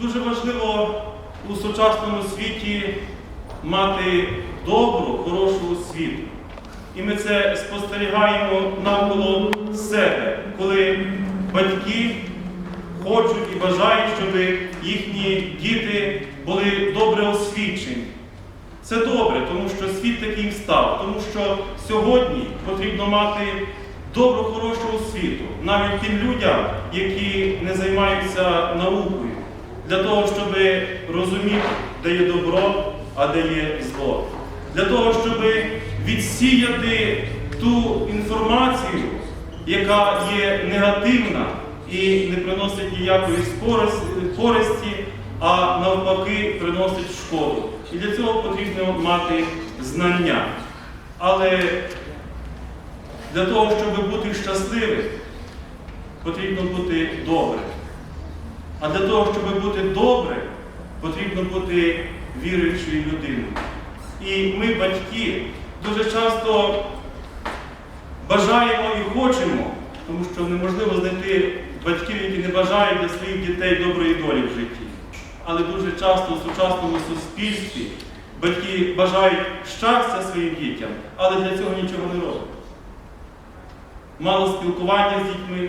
Дуже важливо у сучасному світі мати добру, хорошу освіту. І ми це спостерігаємо навколо себе, коли батьки хочуть і бажають, щоб їхні діти були добре освічені. Це добре, тому що світ таким став, тому що сьогодні потрібно мати добру, хорошу освіту, навіть тим людям, які не займаються наукою, для того, щоб розуміти, де є добро, а де є зло. Для того, щоб відсіяти ту інформацію, яка є негативна і не приносить ніякої користі, а навпаки приносить шкоду. І для цього потрібно мати знання. Але для того, щоб бути щасливим, потрібно бути добрим. А для того, щоб бути добрим, потрібно бути віруючою людиною. І ми, батьки, дуже часто бажаємо і хочемо, тому що неможливо знайти батьків, які не бажають для своїх дітей доброї долі в житті. Але дуже часто у сучасному суспільстві батьки бажають щастя своїм дітям, але для цього нічого не роблять. Мало спілкування з дітьми.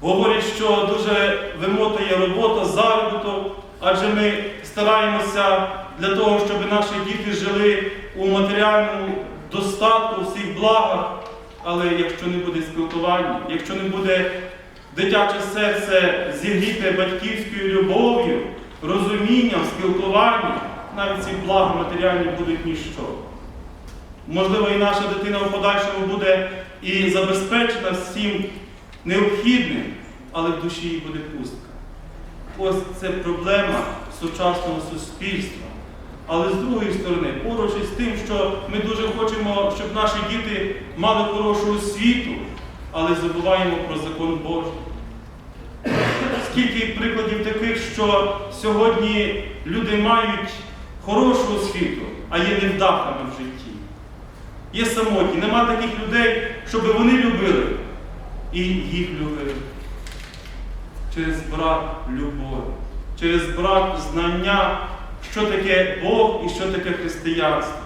Говорять, що дуже вимотує робота, заробіток, адже ми стараємося для того, щоб наші діти жили у матеріальному достатку, у всіх благах. Але якщо не буде спілкування, якщо не буде дитяче серце зігріте батьківською любов'ю, розумінням, спілкуванням, навіть ці блага матеріальні будуть ніщо. Можливо, і наша дитина в подальшому буде і забезпечена всім необхідним, але в душі їй буде пустка. Ось це проблема сучасного суспільства. Але з другої сторони, поруч із тим, що ми дуже хочемо, щоб наші діти мали хорошу освіту, але забуваємо про закон Божий. Скільки прикладів таких, що сьогодні люди мають хорошу освіту, а є невдахами в житті. Є самотні. Нема таких людей, щоб вони любили і їх любили. Через брак любові, через брак знання, що таке Бог і що таке християнство.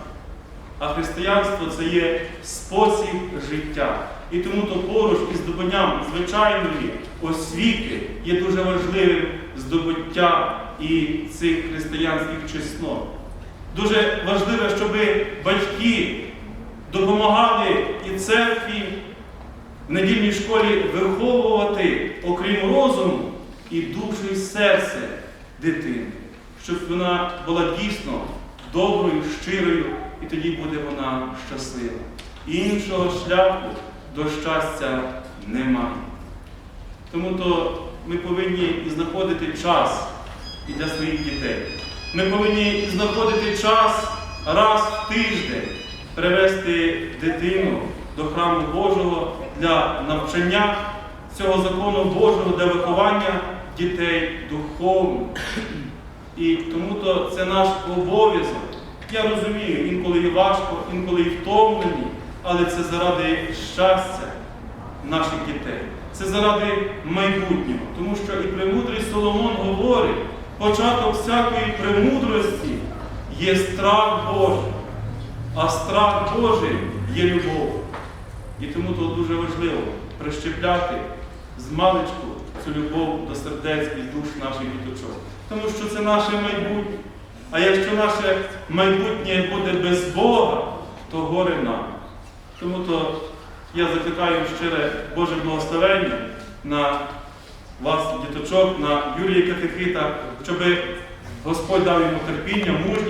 А християнство це є спосіб життя. І тому то поруч із здобуттям звичайної освіти є дуже важливим здобуття і цих християнських чеснот. Дуже важливо, щоб батьки допомагали і церкві в недільній школі виховувати, окрім розуму, і душу, і серце дитини, щоб вона була дійсно доброю, щирою, і тоді буде вона щаслива. Іншого шляху до щастя немає. Тому то ми повинні знаходити час і для своїх дітей. Ми повинні знаходити час раз в тиждень привести дитину до храму Божого для навчання цього закону Божого, для виховання дітей духовно. І тому то це наш обов'язок. Я розумію, інколи і важко, інколи і втомлені, але це заради щастя наших дітей. Це заради майбутнього. Тому що і премудрий Соломон говорить, початок всякої премудрості є страх Божий, а страх Божий є любов. І тому то дуже важливо прищепляти з маличку цю любов до сердець і душ наших діточок. Тому що це наше майбутнє. А якщо наше майбутнє буде без Бога, то горе нам. Тому то я закликаю щире Боже благословення на вас, діточок, на Юрія Катехита, щоб Господь дав йому терпіння, мужність.